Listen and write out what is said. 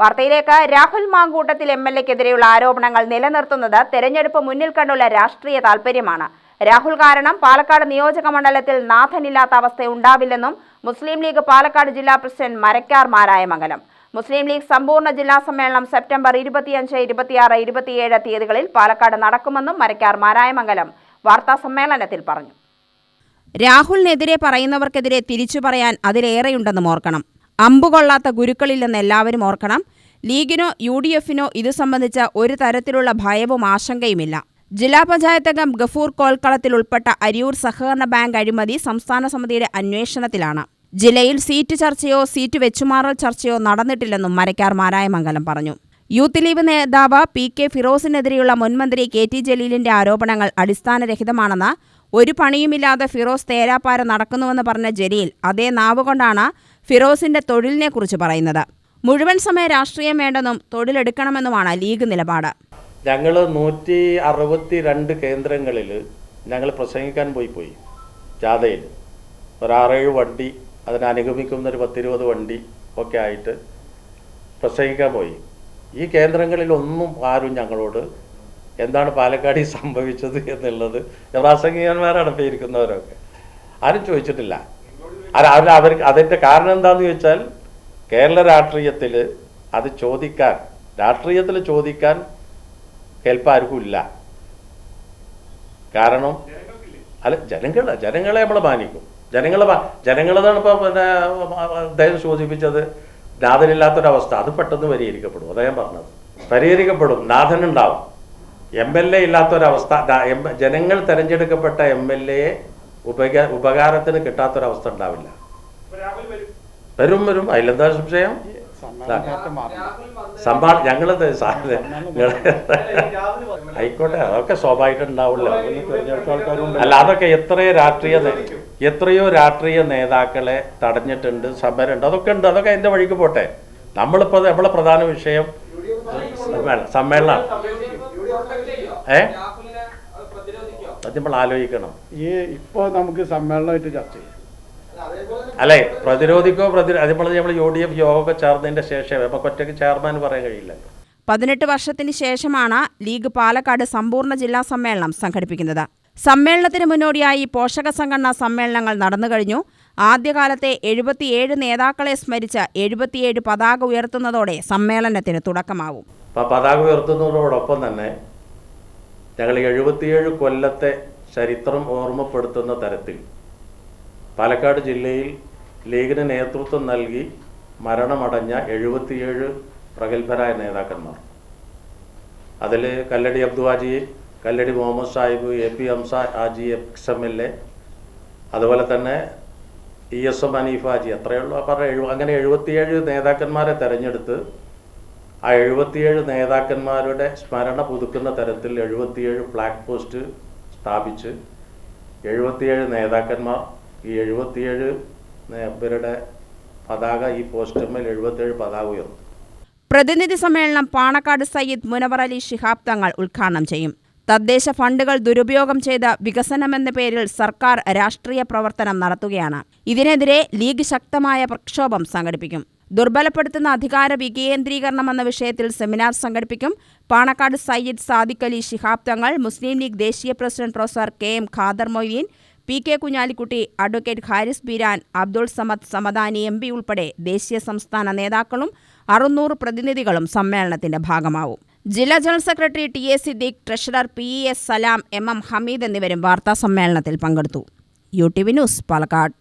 വാർത്തയിലേക്ക് Rahul Mamkootathil M L എക്കെതിരെയുള്ള ആരോപണങ്ങൾ നിലനിർത്തുന്നത് തെരഞ്ഞെടുപ്പ് മുന്നിൽ കണ്ടുള്ള രാഷ്ട്രീയ താൽപര്യമാണ്. രാഹുൽ കാരണം പാലക്കാട് നിയോജക മണ്ഡലത്തിൽ നാഥനില്ലാത്ത അവസ്ഥ ഉണ്ടാവില്ലെന്നും മുസ്ലിം ലീഗ് പാലക്കാട് ജില്ലാ പ്രസിഡന്റ് മരക്കാർ മാരായമംഗലം. മുസ്ലിം ലീഗ് സമ്പൂർണ ജില്ലാ സമ്മേളനം സെപ്റ്റംബർ ഇരുപത്തിയഞ്ച് ഇരുപത്തിയാറ് ഇരുപത്തിയേഴ് തീയതികളിൽ പാലക്കാട് നടക്കുമെന്നും മരക്കാർ മാരായമംഗലം വാർത്താ സമ്മേളനത്തിൽ പറഞ്ഞു. രാഹുലിനെതിരെ പറയുന്നവർക്കെതിരെ തിരിച്ചു പറയാൻ അതിലേറെയുണ്ടെന്നും ഓർക്കണം. അമ്പുകൊള്ളാത്ത ഗുരുക്കളില്ലെന്ന് എല്ലാവരും ഓർക്കണം. ലീഗിനോ യു ഡി എഫിനോ ഇതു സംബന്ധിച്ച ഒരു തരത്തിലുള്ള ഭയവും ആശങ്കയുമില്ല. ജില്ലാ പഞ്ചായത്ത് അംഗം ഗഫൂർ കോൽക്കളത്തിൽ ഉൾപ്പെട്ട അരിയൂർ സഹകരണ ബാങ്ക് അഴിമതി സംസ്ഥാന സമിതിയുടെ അന്വേഷണത്തിലാണ്. ജില്ലയിൽ സീറ്റ് ചർച്ചയോ സീറ്റ് വെച്ചുമാറൽ ചർച്ചയോ നടന്നിട്ടില്ലെന്നും മരക്കാർ മാരായമംഗലം പറഞ്ഞു. യൂത്ത് ലീഗ് നേതാവ് പി കെ ഫിറോസിനെതിരെയുള്ള മുൻമന്ത്രി കെ ടി ജലീലിന്റെ ആരോപണങ്ങൾ അടിസ്ഥാനരഹിതമാണെന്ന് ഒരു പണിയുമില്ലാതെ ഫിറോസ് തേരാപ്പാര നടക്കുന്നുവെന്ന് പറഞ്ഞ ജലീൽ അതേ നാവുകൊണ്ടാണ് ഫിറോസിന്റെ തൊഴിലിനെക്കുറിച്ച് പറയുന്നത്. മുഴുവൻ സമയ രാഷ്ട്രീയം വേണ്ടെന്നും തൊഴിലെടുക്കണമെന്നുമാണ് ലീഗ് നിലപാട്. ഞങ്ങൾ നൂറ്റി അറുപത്തി രണ്ട് കേന്ദ്രങ്ങളിൽ ഞങ്ങൾ പ്രസംഗിക്കാൻ പോയി പോയി. ജാഥയിൽ ഒരാറേഴ് വണ്ടി അതിനനുഗമിക്കുന്ന ഒരു പത്തിരുപത് വണ്ടി ഒക്കെ ആയിട്ട് പ്രസംഗിക്കാൻ പോയി. ഈ കേന്ദ്രങ്ങളിലൊന്നും ആരും ഞങ്ങളോട് എന്താണ് പാലക്കാടിൽ സംഭവിച്ചത് എന്നുള്ളത് പ്രാസംഗികന്മാരാണ് ഇപ്പോൾ ഇരിക്കുന്നവരൊക്കെ ആരും ചോദിച്ചിട്ടില്ല. അത് അവർ അതിന്റെ കാരണം എന്താണെന്ന് ചോദിച്ചാൽ കേരള രാഷ്ട്രീയത്തിൽ അത് ചോദിക്കാൻ രാഷ്ട്രീയത്തിൽ ചോദിക്കാൻ ഹെൽപ്പ് ആർക്കും ഇല്ല. കാരണം അല്ല ജനങ്ങൾ ജനങ്ങളെ നമ്മൾ മാനിക്കും. ജനങ്ങളെ ജനങ്ങളതാണ് ഇപ്പോൾ പിന്നെ അദ്ദേഹം സൂചിപ്പിച്ചത് നാഥനില്ലാത്തൊരവസ്ഥ അത് പെട്ടെന്ന് പരിഹരിക്കപ്പെടും. ഞാൻ പറഞ്ഞത്. പരിഹരിക്കപ്പെടും നാഥനുണ്ടാവും. എം എൽ എ ഇല്ലാത്തൊരവസ്ഥ ജനങ്ങൾ തിരഞ്ഞെടുക്കപ്പെട്ട എം എൽ എയെ ഉപക ഉപകാരത്തിന് കിട്ടാത്തൊരവസ്ഥ ഉണ്ടാവില്ല. വരും. വരും അതിലെന്താ സംശയം? സംഭാ ഞങ്ങളത് ആയിക്കോട്ടെ അതൊക്കെ സ്വാഭാവികമായിട്ട് ഉണ്ടാവില്ല അല്ല അതൊക്കെ എത്രയോ രാഷ്ട്രീയ എത്രയോ രാഷ്ട്രീയ നേതാക്കളെ തടഞ്ഞിട്ടുണ്ട് സമരമുണ്ട്. അതൊക്കെ ഉണ്ട്. അതൊക്കെ എന്റെ വഴിക്ക് പോട്ടെ. നമ്മളിപ്പോ നമ്മളെ പ്രധാന വിഷയം സമ്മേളനം. സമ്മേളനം. ഏ? അത് നമ്മൾ ആലോചിക്കണം. ഈ ഇപ്പോ നമുക്ക് സമ്മേളനമായിട്ട് ചർച്ച ചെയ്യാം. അല്ലേ? പ്രതിരോധിക്കോ പ്രതിരോ അത് നമ്മൾ നമ്മൾ യു ഡി എഫ് യോഗമൊക്കെ ചേർന്നതിന്റെ ശേഷം നമുക്ക് ഒറ്റയ്ക്ക് ചെയർമാൻ പറയാൻ കഴിയില്ലല്ലോ. പതിനെട്ട് വർഷത്തിന് ശേഷമാണ് ലീഗ് പാലക്കാട് സമ്പൂർണ ജില്ലാ സമ്മേളനം സംഘടിപ്പിക്കുന്നത്. സമ്മേളനത്തിന് മുന്നോടിയായി പോഷക സംഘടനാ സമ്മേളനങ്ങൾ നടന്നുകഴിഞ്ഞു ആദ്യകാലത്തെ എഴുപത്തിയേഴ് നേതാക്കളെ സ്മരിച്ച എഴുപത്തിയേഴ് പതാക ഉയർത്തുന്നതോടെ സമ്മേളനത്തിന് തുടക്കമാവും. പതാക ഉയർത്തുന്നതോടൊപ്പം തന്നെ ഞങ്ങൾ എഴുപത്തിയേഴ് കൊല്ലത്തെ ചരിത്രം ഓർമ്മപ്പെടുത്തുന്ന തരത്തിൽ പാലക്കാട് ജില്ലയിൽ ലീഗിന് നേതൃത്വം നൽകി മരണമടഞ്ഞ എഴുപത്തിയേഴ് പ്രഗത്ഭരായ നേതാക്കന്മാർ. അതിൽ Kalladi Abduhaji Kalladi Muhammad Sahib A P Hamsa Haji ex M L A അതുപോലെ തന്നെ ഇ എസ് എം അനീഫാജി അത്രയുള്ള പറഞ്ഞ എഴു അങ്ങനെ എഴുപത്തിയേഴ് നേതാക്കന്മാരെ തെരഞ്ഞെടുത്ത് ആ എഴുപത്തിയേഴ് നേതാക്കന്മാരുടെ സ്മരണ പുതുക്കുന്ന തരത്തിൽ എഴുപത്തിയേഴ് ഫ്ലാഗ് പോസ്റ്റ് സ്ഥാപിച്ച് എഴുപത്തിയേഴ് നേതാക്കന്മാർ ഈ എഴുപത്തിയേഴ് ഇവരുടെ പതാക ഈ പോസ്റ്റർമേൽ എഴുപത്തിയേഴ് പതാക ഉയർത്തും പ്രതിനിധി സമ്മേളനം പാണക്കാട് സയ്യിദ് മുനവർ അലി ശിഹാബ് തങ്ങൾ ഉദ്ഘാടനം ചെയ്യും. തദ്ദേശ ഫണ്ടുകൾ ദുരുപയോഗം ചെയ്ത വികസനമെന്ന പേരിൽ സർക്കാർ രാഷ്ട്രീയ പ്രവർത്തനം നടത്തുകയാണ്. ഇതിനെതിരെ ലീഗ് ശക്തമായ പ്രക്ഷോഭം സംഘടിപ്പിക്കും. ദുർബലപ്പെടുത്തുന്ന അധികാര വികേന്ദ്രീകരണം എന്ന വിഷയത്തിൽ സെമിനാർ സംഘടിപ്പിക്കും. പാണക്കാട് സയ്യിദ് സാദിഖ് അലി ശിഹാബ് തങ്ങൾ മുസ്ലിം ലീഗ് ദേശീയ president professor K M Khader Moideen P K Kunhalikutty advocate Haris Beeran Abdul Samad Samadani M P ഉൾപ്പെടെ ദേശീയ സംസ്ഥാന നേതാക്കളും അറുന്നൂറ് പ്രതിനിധികളും സമ്മേളനത്തിന്റെ ഭാഗമാവും. ജില്ലാ general secretary T A Siddique treasurer P S Salam M M Hameed എന്നിവരും വാർത്താ സമ്മേളനത്തിൽ പങ്കെടുത്തു. U T V news Palakkad.